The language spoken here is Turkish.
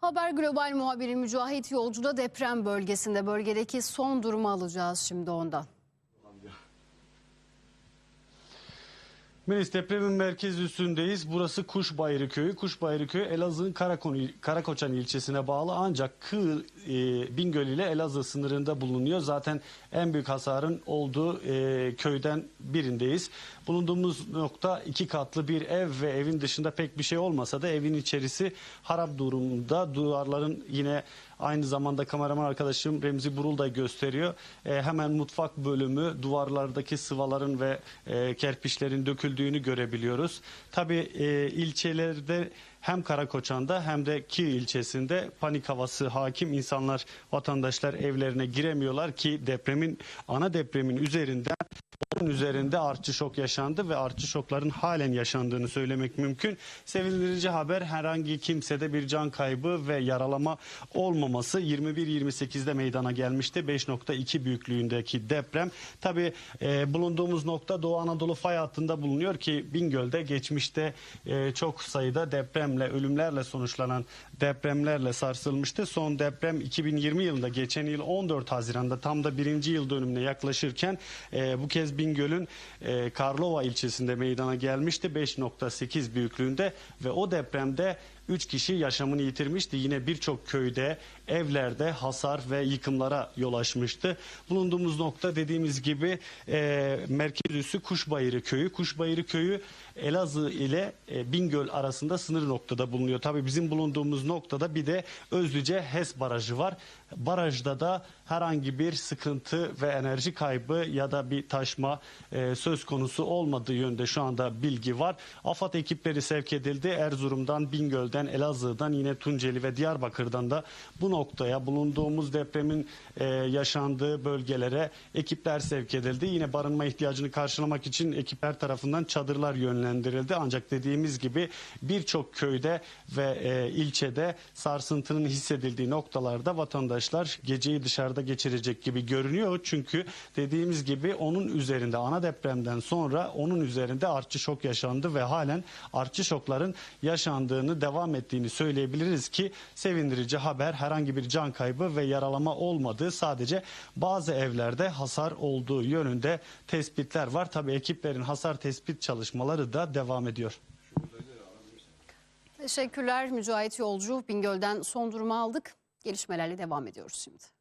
Haber Global muhabiri Mücahit Yolcu da deprem bölgesinde. Bölgedeki son durumu alacağız şimdi ondan. Melis depremin merkez üstündeyiz. Burası Kuşbayırı Köyü. Kuşbayırı Köyü Elazığ'ın Karakoçan ilçesine bağlı ancak Kığ e, Bingöl ile Elazığ sınırında bulunuyor. Zaten en büyük hasarın olduğu e, köyden birindeyiz. Bulunduğumuz nokta iki katlı bir ev ve evin dışında pek bir şey olmasa da evin içerisi harap durumda. Duvarların yine Aynı zamanda kameraman arkadaşım Remzi Burul da gösteriyor. E, hemen mutfak bölümü duvarlardaki sıvaların ve e, kerpiçlerin döküldüğünü görebiliyoruz. Tabii e, ilçelerde hem Karakoçan'da hem de Ki ilçesinde panik havası hakim. İnsanlar, vatandaşlar evlerine giremiyorlar ki depremin ana depremin üzerinden üzerinde artçı şok yaşandı ve artçı şokların halen yaşandığını söylemek mümkün. Sevindirici haber herhangi kimsede bir can kaybı ve yaralama olmaması 21-28'de meydana gelmişti. 5.2 büyüklüğündeki deprem. Tabi bulunduğumuz nokta Doğu Anadolu fay hattında bulunuyor ki Bingöl'de geçmişte e, çok sayıda depremle, ölümlerle sonuçlanan depremlerle sarsılmıştı. Son deprem 2020 yılında geçen yıl 14 Haziran'da tam da birinci yıl dönümüne yaklaşırken e, bu kez Bingöl'ün e, Karlova ilçesinde meydana gelmişti. 5.8 büyüklüğünde ve o depremde 3 kişi yaşamını yitirmişti. Yine birçok köyde, evlerde hasar ve yıkımlara yol açmıştı. Bulunduğumuz nokta dediğimiz gibi e, merkez üssü Kuşbayırı köyü. Kuşbayırı köyü Elazığ ile e, Bingöl arasında sınır noktada bulunuyor. Tabii bizim bulunduğumuz noktada bir de Özlüce HES barajı var. Barajda da herhangi bir sıkıntı ve enerji kaybı ya da bir taşma e, söz konusu olmadığı yönde şu anda bilgi var. AFAD ekipleri sevk edildi. Erzurum'dan, Bingöl'den, Elazığ'dan yine Tunceli ve Diyarbakır'dan da bu noktaya bulunduğumuz depremin e, yaşandığı bölgelere ekipler sevk edildi. Yine barınma ihtiyacını karşılamak için ekipler tarafından çadırlar yönlendirildi. Ancak dediğimiz gibi birçok köyde ve e, ilçede sarsıntının hissedildiği noktalarda vatandaşlar geceyi dışarıda geçirecek gibi görünüyor. Çünkü dediğimiz gibi onun üzerinde ana depremden sonra onun üzerinde artçı şok yaşandı ve halen artçı şokların yaşandığını devam ettiğini söyleyebiliriz ki sevindirici haber herhangi bir can kaybı ve yaralama olmadığı sadece bazı evlerde hasar olduğu yönünde tespitler var. Tabii ekiplerin hasar tespit çalışmaları da devam ediyor. Teşekkürler Mücahit Yolcu. Bingöl'den son durumu aldık. Gelişmelerle devam ediyoruz şimdi.